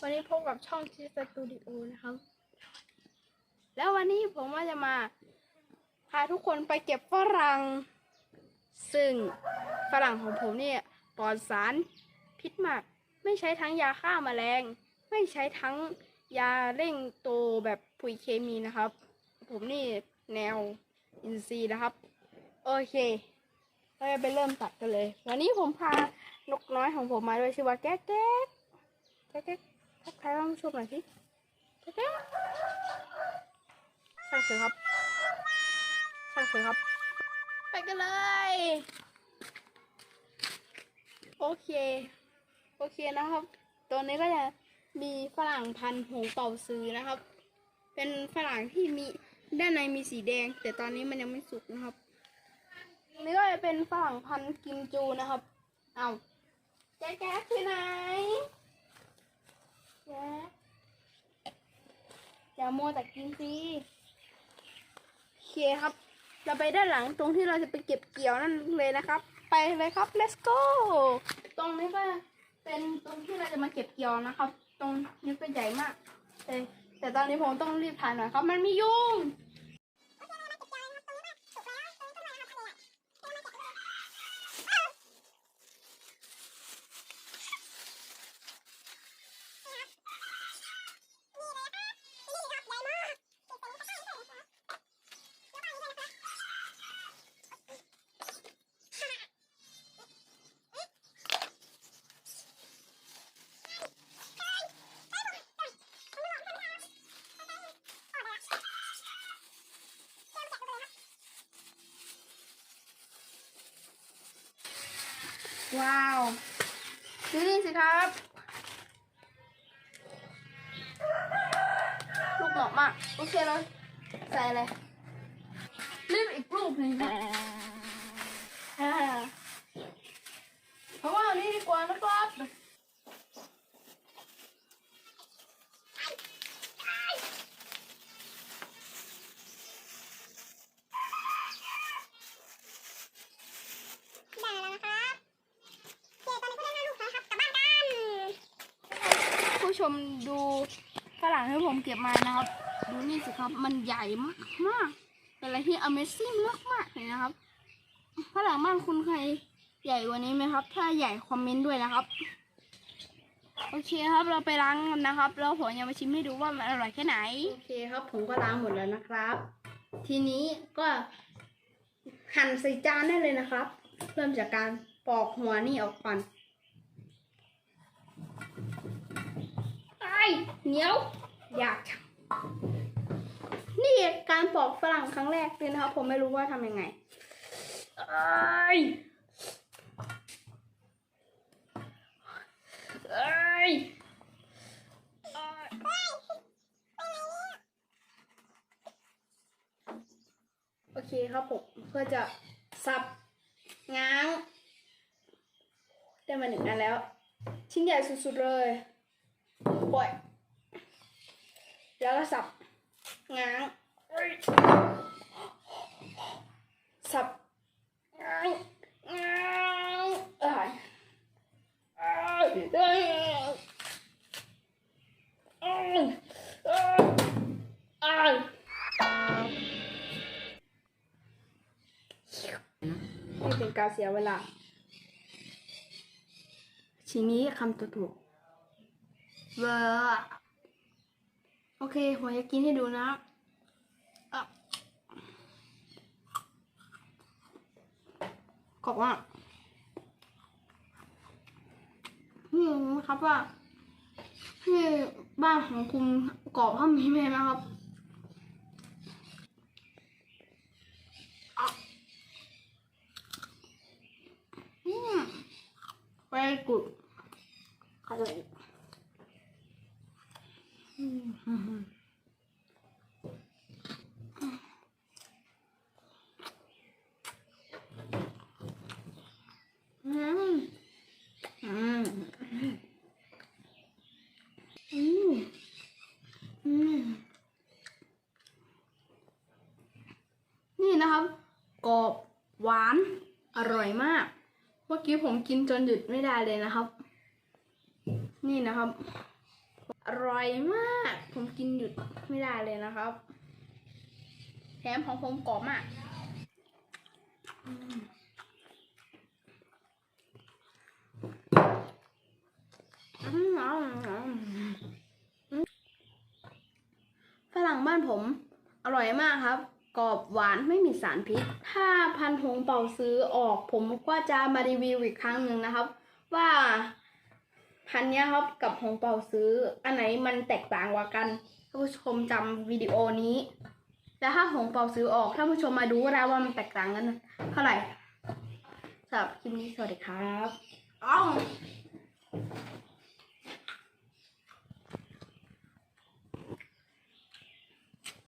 วันนี้พบกับช่องชีสตูดิโอนะครับ แล้ววันนี้ผมว่าจะมาพาทุกคนไปเก็บฝรั่ง ซึ่งฝรั่งของผมเนี่ยปลอดสารพิษมาก ไม่ใช้ทั้งยาฆ่าแมลง ไม่ใช้ทั้งยาเร่งโตแบบปุ๋ยเคมีนะครับ ผมนี่แนวอินทรีย์นะครับ โอเคเราจะไปเริ่มตัดกันเลย วันนี้ผมพานกน้อยของผมมาด้วยชื่อว่าแก๊กแก๊ก แก๊กแก๊กทักทายท่านผู้ชมหน่อยสิแก๊กแก๊กช่างเถอครับช่างเถอครับ ไปกันเลย โอเค โอเคนะครับ ตัวนี้ก็จะมีฝรั่งพันธุ์หงเป่าซื้อนะครับ เป็นฝรั่งที่มีด้านในมีสีแดง แต่ตอนนี้มันยังไม่สุกนะครับนี่ก็จะเป็นฝรั่งพันธุ์กิมจูนะครับ เอาแจ๊กแจ๊กที่ไหน แจ๊กอย่ามัวแต่กินสิโอเคครับ เราไปด้านหลังตรงที่เราจะไปเก็บเกี่ยวนั่นเลยนะครับ ไปเลยครับ let's go ตรงนี้ก็เป็นตรงที่เราจะมาเก็บเกี่ยวนะครับ ตรงนี้ก็ใหญ่มากแต่แต่ตอนนี้ผมต้องรีบถ่ายหน่อยครับ มันมียุง ว้าวดูนี่สิครับ ลูกเหมาะมาก โอเคเลย ใส่เลยรรีบอีกรูปหนึ่งนะอ่าเพราะว่าอันนี้ดีกว่านะครับ ได้แล้วนะครับโอเคตอนนี้ก็ได้ห้าลูกแล้วครับกลับบ้านกัน ผู้ชมดูฝรั่งที่ผมเก็บมานะครับ ดูนี่สิครับ มันใหญ่มากมากเป็นอะไรที่ Amazing มากมากๆเลยนะครับฝรั่งบ้านคุณใครใหญ่กว่านี้ไหมครับ ถ้าใหญ่คอมเมนต์ด้วยนะครับ โอเคครับเราไปล้างกันนะครับ แล้วผมจะมาชิมให้ดูว่ามันอร่อยแค่ไหน โอเคครับผมก็ล้างหมดแล้วนะครับ ทีนี้ก็หั่นใส่จานได้เลยนะครับ เริ่มจากการปอกหัวนี่ออกก่อน ไอ้ เหนียว อยาก นี่การปอกฝรั่งครั้งแรกเลยนะครับ ผมไม่รู้ว่าทำยังไงไอ้ยไอ้ยโอเคครับผมเพื่อจะสับง้าง ได้มาหนึ่งอันแล้ว ชิ้นใหญ่สุดๆเลย ปล่อยแล้วก็สับง้างเอ้ยสับง้างง้างเอ้ยเอ้ยเอ้ยเอ้ยเอ้ยเอ้ยไม่เป็นการเสียเวลาทีนี้คำตัวถูก เวอร์โอเคผมจะกินให้ดูนะอะกรอบมากนี่รู้ไหมครับว่าที่บ้านของคุณกรอบเท่านี้ไหมนะครับอืม very good อร่อย นี่นะครับกรอบหวานอร่อยมาก เมื่อกี้ผมกินจนหยุดไม่ได้เลยนะครับ นี่นะครับ อร่อยมาก ผมกินหยุดไม่ได้เลยนะครับ แถมของผมกรอบมากฝรั่งบ้านผม อร่อยมากครับกรอบหวานไม่มีสารพิษ ถ้าพันธุ์หงเป่าซื้อออก ผมก็จะมารีวิวอีกครั้งหนึ่งนะครับ ว่า พันเนี้ยครับกับหงเป่าซื้อ อันไหนมันแตกต่างกว่ากันท่านผู้ชมจำวิดีโอนี้ แล้วถ้าหงเป่าซื้อออกท่านผู้ชมมาดูแล้วว่ามันแตกต่างกันเท่าไหร่สำหรับคลิปนี้สวัสดีครับอ้าว